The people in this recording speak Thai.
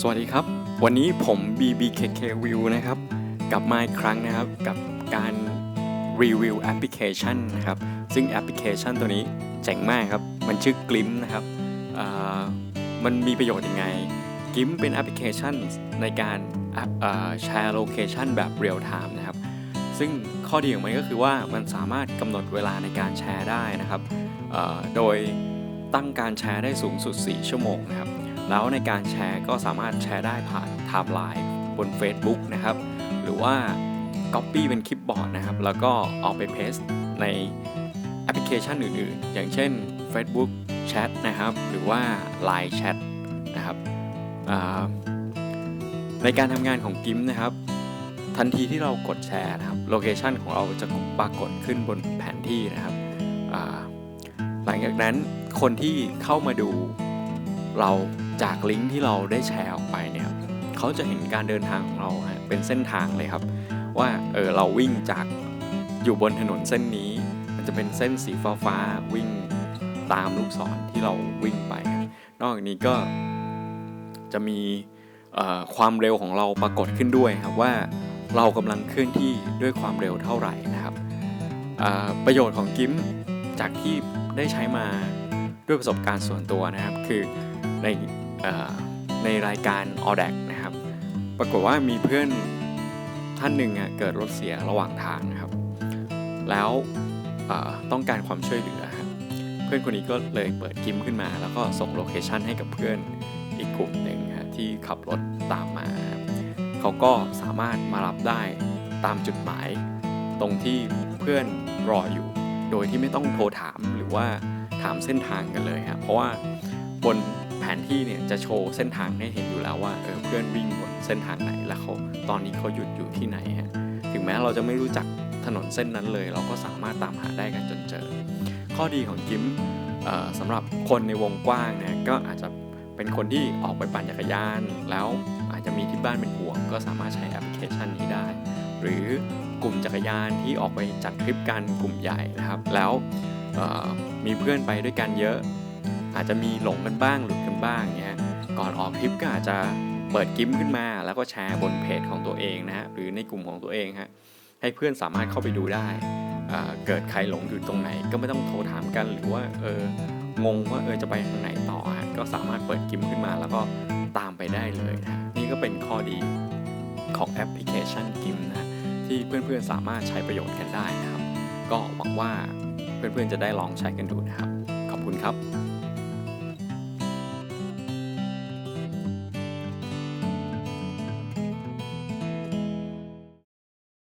สวัสดีครับ วันนี้ผม BBKK View นะครับ กลับมาอีกครั้งนะครับกับการรีวิวแอปพลิเคชันนะครับ ซึ่งแอปพลิเคชันตัวนี้เจ๋งมากครับ มันชื่อกลิมนะครับมันมีประโยชน์ยังไงกิมเป็นแอปพลิเคชันในการแชร์โลเคชันแบบเรียลไทม์นะครับ ซึ่งข้อดีของมันก็คือว่ามันสามารถกำหนดเวลาในการแชร์ได้นะครับ โดยตั้งการแชร์ได้สูงสุด 4 ชั่วโมงนะครับ แล้วในการแชร์ก็สามารถแชร์ได้ผ่านไทม์ไลน์บน Facebook นะครับ หรือว่า Copy เป็นคลิปบอร์ดนะครับ แล้วก็เอาไปเพสในแอปพลิเคชันอื่นๆ อย่างเช่น Facebook Chat นะครับ หรือว่า Line Chat นะครับในการทำงานของกิมนะครับ ทันทีที่เรากดแชร์นะครับโลเคชันของเราจะปรากฏขึ้นบนแผนที่นะครับหลังจากนั้นคนที่เข้ามาดูเรา จากลิงก์ที่เราได้แชร์ออกไปเนี่ยครับเขาจะเห็นการเดินทางของเราเป็นเส้นทางเลยครับ ว่าเออเราวิ่งจากอยู่บนถนนเส้นนี้ มันจะเป็นเส้นสีฟ้าฟ้าวิ่งตามลูกศรที่เราวิ่งไป นอกจากนี้ก็จะมีความเร็วของเราปรากฏขึ้นด้วยครับว่าเรากำลังเคลื่อนที่ด้วยความเร็วเท่าไหร่นะครับประโยชน์ของกิมจากที่ได้ใช้มาด้วยประสบการณ์ส่วนตัวนะครับ คือใน ในรายการ a u d a c นะครับ ปรากฏว่ามีเพื่อนท่านหนึ่งอะเกิดรถเสียระหว่างทางนะครับ แล้วต้องการความช่วยเหลือครับเพื่อนคนนี้ก็เลยเปิดกิมขึ้นมา แล้วก็ส่งโลเคชันให้กับเพื่อนอีกกลุ่มหนึ่งฮะที่ขับรถตามมาเขาก็สามารถมารับได้ตามจุดหมาย ตรงที่เพื่อนรออยู่ โดยที่ไม่ต้องโทรถามหรือว่าถามเส้นทางกันเลยครับเพราะว่าบน นที่เนี่ยจะโชว์เส้นทางให้เห็นอยู่แล้วว่าเออเพื่อนวิ่งบนเส้นทางไหนแล้วเขาตอนนี้เขาหยุดอยู่ที่ไหนฮะถึงแม้เราจะไม่รู้จักถนนเส้นนั้นเลย เราก็สามารถตามหาได้กันจนเจอ ข้อดีของกิมสำหรับคนในวงกว้างเนี่ยก็อาจจะเป็นคนที่ออกไปปั่นจักรยาน แล้วอาจจะมีที่บ้านเป็นห่วง ก็สามารถใช้แอปพลิเคชันนี้ได้ หรือกลุ่มจักรยานที่ออกไปจัดทริปกันกลุ่มใหญ่นะครับ แล้วมีเพื่อนไปด้วยกันเยอะ อาจจะมีหลงกันบ้างหลุดกันบ้างเงี้ยก่อนออกทริปก็อาจจะเปิดกิมขึ้นมา แล้วก็แชร์บนเพจของตัวเองนะฮะหรือในกลุ่มของตัวเองฮะให้เพื่อนสามารถเข้าไปดูได้เเกิดใครหลงอยู่ตรงไหนก็ไม่ต้องโทรถามกันหรือว่าเอองงว่าเออจะไปทางไหนต่อฮะก็สามารถเปิดกิมขึ้นมาแล้วก็ตามไปได้เลยนะนี่ก็เป็นข้อดีของแอปพลิเคชันกิมนะที่เพื่อนๆสามารถใช้ประโยชน์กันได้นะครับ ก็หวังว่าเพื่อนๆจะได้ลองใช้กันดูนะครับ ขอบคุณครับ